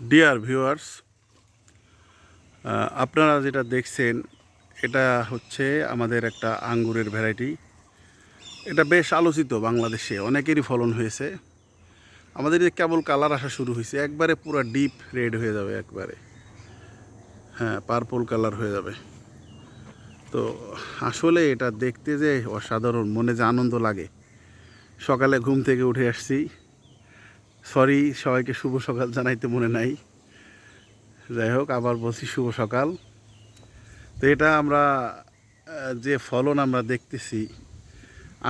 Dear viewers আপনারা যেটা দেখছেন, এটা হচ্ছে আমাদের একটা আঙ্গুরের ভ্যারাইটি। এটা বেশ আলোচিত বাংলাদেশে, অনেকেরই ফলন হয়েছে। আমাদের যে কেবল কালার আসা শুরু হয়েছে, একবারে পুরো ডিপ রেড হয়ে যাবে একবারে। হ্যাঁ পার্পল কালার হয়ে যাবে। তো আসলে এটা দেখতে যে অসাধারণ, মনে যে আনন্দ লাগে। সকালে ঘুম থেকে উঠে আসছি। সরি সবাইকে শুভ সকাল জানাইতে মনে নাই। যাই হোক, আবার বলছি শুভ সকাল। তো এটা আমরা যে ফলন আমরা দেখতেছি,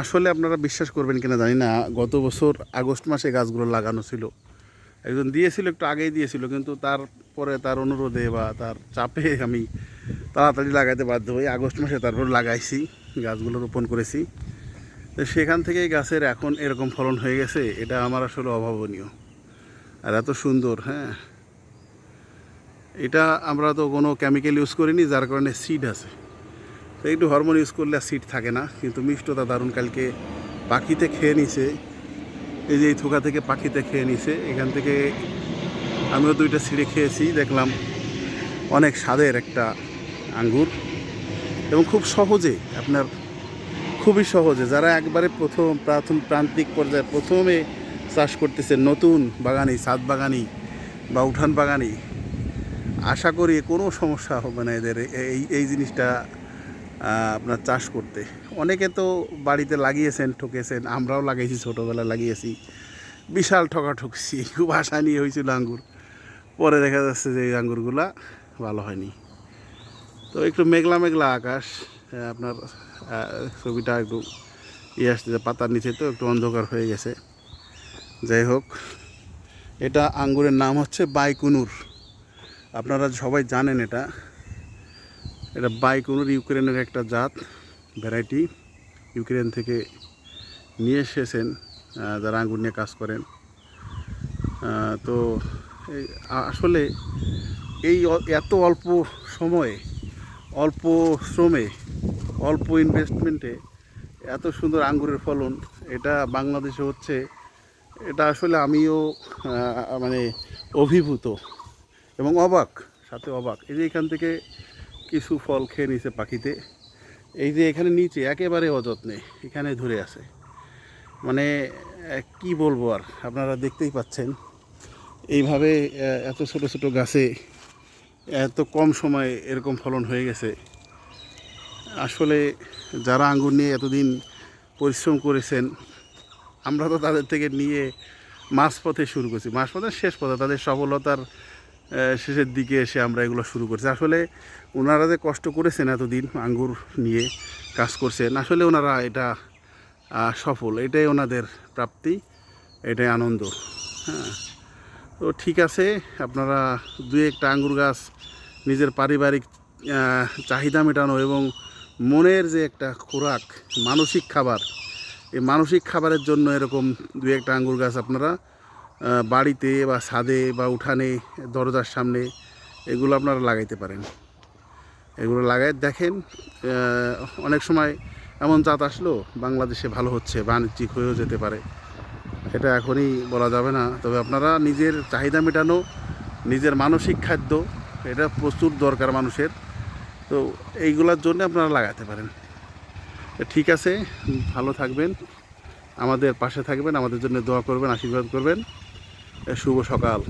আসলে আপনারা বিশ্বাস করবেন কিনা জানি না। গত বছর আগস্ট মাসে গাছগুলো লাগানো ছিল। একজন দিয়েছিল, একটু আগেই দিয়েছিল, কিন্তু তারপরে তার অনুরোধে বা তার চাপে আমি তাড়াতাড়ি লাগাতে বাধ্য হই। আগস্ট মাসে তারপর লাগাইছি, গাছগুলো রোপণ করেছি। তো সেখান থেকেই গাছের এখন এরকম ফলন হয়ে গেছে, এটা আমার আসলে অভাবনীয়। আর এত সুন্দর হ্যাঁ। এটা আমরা তো কোনো কেমিক্যাল ইউজ করিনি, যার কারণে সিড আছে। তো একটু হরমোন ইউজ করলে সিড থাকে না, কিন্তু মিষ্টতা দারুণ কালকে পাখিতে খেয়ে নিছে। এই যে এই থোকা থেকে পাখিতে খেয়ে নিছে, এখান থেকে আমিও দুইটা ছিঁড়ে খেয়েছি, দেখলাম অনেক স্বাদের একটা আঙ্গুর। এবং খুব সহজে আপনার খুবই সহজে। যারা একবারে প্রথম প্রাথমিক প্রান্তিক পর্যায়ে প্রথমে চাষ করতেছে নতুন বাগানি, ছাদ বাগানি বা উঠান বাগানি, আশা করি কোনো সমস্যা হবে না এদের এই এই জিনিসটা আপনার চাষ করতে। অনেকে তো বাড়িতে লাগিয়েছেন, ঠকেছেন, আমরাও লাগিয়েছি ছোটোবেলায় লাগিয়েছি। বিশাল ঠকা ঠকছি, খুব আশা নিয়ে হয়েছিল আঙ্গুর। পরে দেখা যাচ্ছে যে এই আঙ্গুরগুলা ভালো হয়নি। তো একটু মেঘলা মেঘলা আকাশ। আপনার ছবিটা একটু ইয়ে আসতেছে পাতার নিচে তো একটু অন্ধকার হয়ে গেছে। যাই হোক, এটা আঙ্গুরের নাম হচ্ছে বাইকুনুর। আপনারা সবাই জানেন এটা। এটা বাইকুনুর ইউক্রেনের একটা জাত, ভ্যারাইটি ইউক্রেন থেকে নিয়ে এসেছেন যারা আঙ্গুর নিয়ে কাজ করেন। তো আসলে এই এত অল্প সময়ে, অল্প শ্রমে অল্প ইনভেস্টমেন্টে এত সুন্দর আঙ্গুরের ফলন, এটা বাংলাদেশে হচ্ছে, এটা আসলে আমিও মানে অভিভূত এবং অবাক, সাথে অবাক। এই যে এখান থেকে কিছু ফল খেয়ে নিছে পাখিতে, এই যে এখানে নিচে একেবারে অযত্নে, এখানে ধরে আছে। মানে কি বলব আর, আপনারা দেখতেই পাচ্ছেন, এইভাবে এত ছোট ছোট গাছে এত কম সময়ে এরকম ফলন হয়ে গেছে। আসলে যারা আঙ্গুর নিয়ে এতদিন পরিশ্রম করেছেন, আমরা তো তাদের থেকে নিয়ে মাঝপথে শুরু করছি। মাঝপথের শেষ পথে তাদের সফলতার শেষের দিকে এসে আমরা এগুলো শুরু করছি। আসলে ওনারা যে কষ্ট করেছেন এতদিন আঙ্গুর নিয়ে কাজ করছেন, আসলে ওনারা এটা সফল। এটাই ওনাদের প্রাপ্তি, এটাই আনন্দ। হ্যাঁ। তো ঠিক আছে, আপনারা দুই একটা আঙ্গুর গাছ নিজের পারিবারিক চাহিদা মেটানো এবং মনের যে একটা খোরাক, মানসিক খাবার, এই মানসিক খাবারের জন্য এরকম দুই একটা আঙ্গুর গাছ আপনারা বাড়িতে বা ছাদে বা উঠানে, দরজার সামনে, এগুলো আপনারা লাগাইতে পারেন। এগুলো লাগাই দেখেন অনেক সময় এমন জাত আসলো, বাংলাদেশে ভালো হচ্ছে, বাণিজ্যিক হয়েও যেতে পারে। এটা এখনই বলা যাবে না, তবে আপনারা নিজের চাহিদা মেটানো, নিজের মানসিক খাদ্য, এটা প্রচুর দরকার মানুষের। তো এইগুলোর জন্য আপনারা লাগাতে পারেন। ঠিক আছে, ভালো থাকবেন, আমাদের পাশে থাকবেন, আমাদের জন্য দোয়া করবেন, আশীর্বাদ করবেন। শুভ সকাল।